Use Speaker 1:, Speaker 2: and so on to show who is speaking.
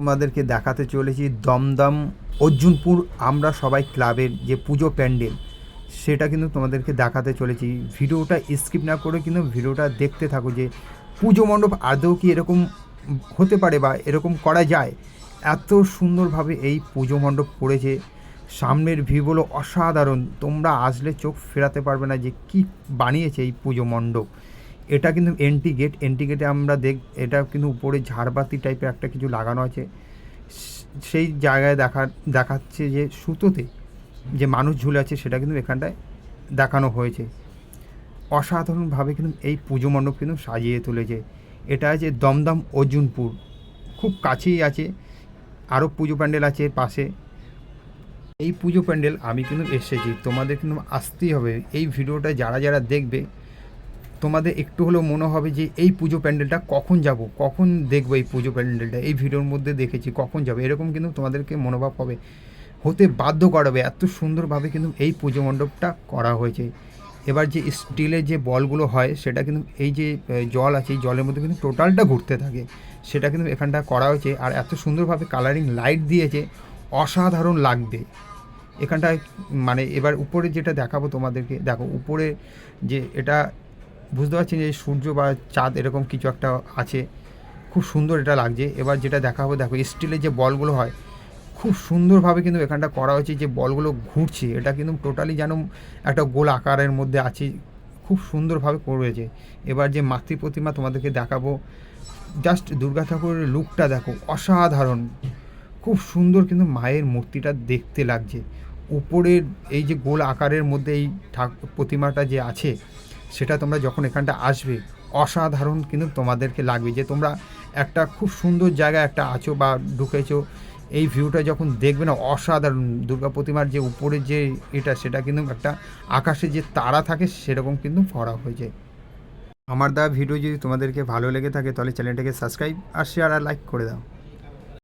Speaker 1: তোমাদেরকে দেখাতে চলেছি দমদম অর্জুনপুর আমরা সবাই ক্লাবের যে পুজো প্যান্ডেল, সেটা কিন্তু তোমাদেরকে দেখাতে চলেছি। ভিডিওটা স্কিপ না করে কিন্তু ভিডিওটা দেখতে থাকো যে পুজো মণ্ডপ আদৌ কি এরকম হতে পারে বা এরকম করা যায়। এত সুন্দরভাবে এই পুজো মণ্ডপ করেছে সামনের ভিউগুলো অসাধারণ। তোমরা আসলে চোখ ফেরাতে পারবে না যে কি বানিয়েছে এই পুজো মণ্ডপ। এটা কিন্তু এন্টি গেট এন্টি গেটে আমরা দেখ, এটা কিন্তু উপরে ঝাড়বাতি টাইপের একটা কিছু লাগানো আছে। সেই জায়গায় দেখা, দেখাচ্ছে যে সুতোতে যে মানুষ ঝুলে আছে, সেটা কিন্তু এখানটায় দেখানো হয়েছে। অসাধারণভাবে কিন্তু এই পুজো মণ্ডপ কিন্তু সাজিয়ে তুলেছে। এটা আছে দমদম অর্জুনপুর, খুব কাছেই আছে আরও পুজো প্যান্ডেল আছে পাশে। এই পুজো প্যান্ডেল আমি কিন্তু এসেছি, তোমাদের কিন্তু আসতেই হবে। এই ভিডিওটা যারা যারা দেখবে তোমাদের একটু হলেও মনে হবে যে এই পুজো প্যান্ডেলটা কখন যাব, কখন দেখব এই পুজো প্যান্ডেলটা, এই ভিডিওর মধ্যে দেখেছি কখন যাবে, এরকম কিন্তু তোমাদেরকে মনোভাব হবে, হতে বাধ্য করাবে, এত সুন্দরভাবে কিন্তু এই পুজো মণ্ডপটা করা হয়েছে। এবার যে স্টিলের যে বলগুলো হয়, সেটা কিন্তু এই যে জল আছে, এই জলের মধ্যে কিন্তু টোটালটা ঘুরতে থাকে। সেটা কিন্তু এখানটা করা হয়েছে, আর এত সুন্দরভাবে কালারিং লাইট দিয়েছে, অসাধারণ লাগবে। এখানটায় মানে এবার উপরে যেটা দেখাবো তোমাদেরকে, দেখো উপরে যে এটা বুঝতে পারছি যে সূর্য বা চাঁদ এরকম কিছু একটা আছে। খুব সুন্দর এটা লাগছে। এবার যেটা দেখাবো, দেখো স্টিলের যে বলগুলো হয়, খুব সুন্দরভাবে কিন্তু এখানটা করা হয়েছে যে বলগুলো ঘুরছে। এটা কিন্তু টোটালি যেন একটা গোল আকারের মধ্যে আছে, খুব সুন্দরভাবে করেছে। এবার যে মাতৃ প্রতিমা তোমাদেরকে দেখাবো জাস্ট দুর্গা ঠাকুরের লুকটা দেখো, অসাধারণ। খুব সুন্দর কিন্তু মায়ের মূর্তিটা দেখতে লাগছে। উপরের এই যে গোল আকারের মধ্যে এই ঠাকুর প্রতিমাটা যে আছে সেটা তোমরা যখন এখানটা আসবে, অসাধারণ কিন্তু তোমাদেরকে লাগবে। যে তোমরা একটা খুব সুন্দর জায়গায় একটা আছো বা ঢুকেছো, এই ভিউটা যখন দেখবে না, অসাধারণ। দুর্গা প্রতিমার যে উপরে যে এটা, সেটা কিন্তু একটা আকাশে যে তারা থাকে, সেরকম কিন্তু ফরা হয়ে যায়। আমার দেওয়া ভিডিও যদি তোমাদেরকে ভালো লেগে থাকে, তাহলে চ্যানেলটাকে সাবস্ক্রাইব আর শেয়ার আর লাইক করে দাও।